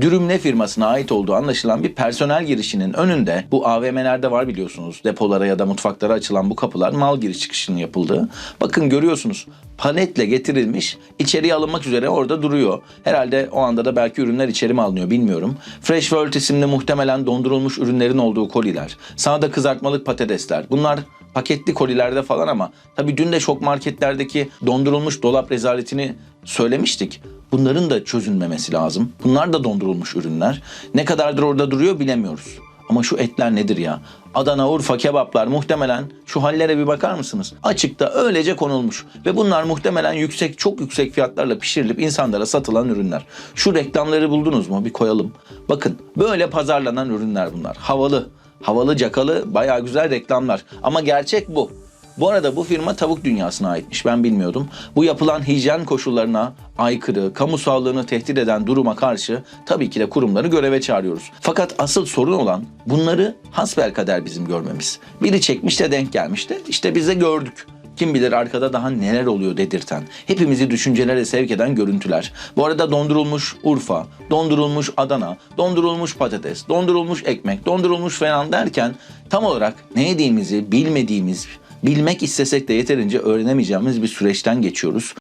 Dürümle firmasına ait olduğu anlaşılan bir personel girişinin önünde bu AVM'lerde var biliyorsunuz depolara ya da mutfaklara açılan bu kapılar mal giriş çıkışının yapıldığı. Bakın görüyorsunuz paletle getirilmiş içeriye alınmak üzere orada duruyor. Herhalde o anda da belki ürünler içeri mi alınıyor bilmiyorum. Fresh World isimli muhtemelen dondurulmuş ürünlerin olduğu koliler. Sağda kızartmalık patatesler. Bunlar paketli kolilerde falan ama tabii dün de şok marketlerdeki dondurulmuş dolap rezaletini söylemiştik. Bunların da çözülmemesi lazım. Bunlar da dondurulmuş ürünler. Ne kadardır orada duruyor bilemiyoruz. Ama şu etler nedir ya? Adana, Urfa kebaplar muhtemelen şu hallere bir bakar mısınız? Açıkta öylece konulmuş ve bunlar muhtemelen yüksek çok yüksek fiyatlarla pişirilip insanlara satılan ürünler. Şu reklamları buldunuz mu? Bir koyalım. Bakın böyle pazarlanan ürünler bunlar. Havalı, havalı cakalı bayağı güzel reklamlar. Ama gerçek bu. Bu arada bu firma tavuk dünyasına aitmiş ben bilmiyordum. Bu yapılan hijyen koşullarına aykırı, kamu sağlığını tehdit eden duruma karşı tabii ki de kurumları göreve çağırıyoruz. Fakat asıl sorun olan bunları hasbelkader bizim görmemiz. Biri çekmiş de denk gelmiş de işte biz de gördük. Kim bilir arkada daha neler oluyor dedirten, hepimizi düşüncelere sevk eden görüntüler. Bu arada dondurulmuş Urfa, dondurulmuş Adana, dondurulmuş patates, dondurulmuş ekmek, dondurulmuş falan derken tam olarak ne yediğimizi bilmediğimiz, bilmek istesek de yeterince öğrenemeyeceğimiz bir süreçten geçiyoruz.